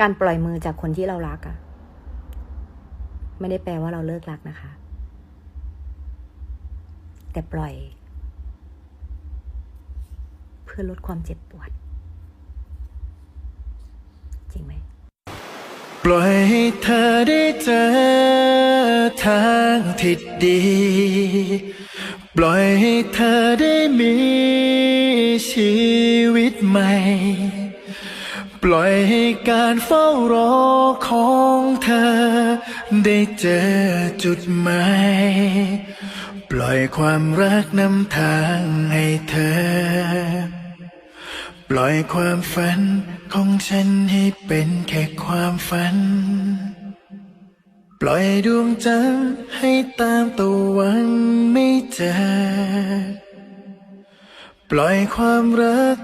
การปล่อยมือจากคนที่เรารักอะไม่ได้แปลว่าเราเลิกรักนะคะ แต่ปล่อย เพื่อลดความเจ็บปวด จริงไหม ปล่อยให้เธอได้เจอทางที่ดี ปล่อยให้เธอได้มีชีวิตใหม่ ปล่อยให้การเฝ้ารอของเธอ ได้เจอจุดหมาย ปล่อยความรักนำทางให้เธอ ปล่อยความฝันของฉันให้เป็นแค่ความฝัน ปล่อยดวงจันทร์ให้ตามตะวันไม่เจอ ปล่อยความรัก